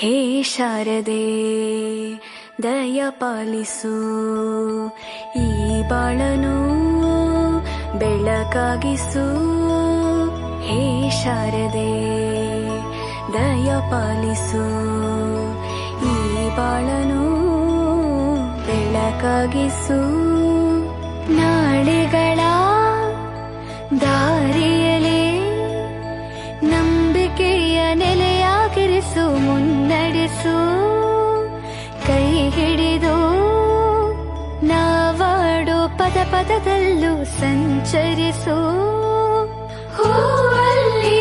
ಹೇ ಶಾರದೆ, ದಯ ಪಾಲಿಸು. ಈ ಬಾಳನು ಬೆಳಕಾಗಿಸು. ಹೇ ಶಾರದೆ, ದಯ ಪಾಲಿಸು. ಈ ಬಾಳನು ಬೆಳಕಾಗಿಸು. ನಾಳೆಗಳ ದಾರಿಯಲೇ ನಂಬಿಕೆಯ ನೆಲೆಯಾಗಿರಿಸು ಮುನ್ನಡೆಸು ಪದದಲ್ಲೂ ಸಂಚರಿಸು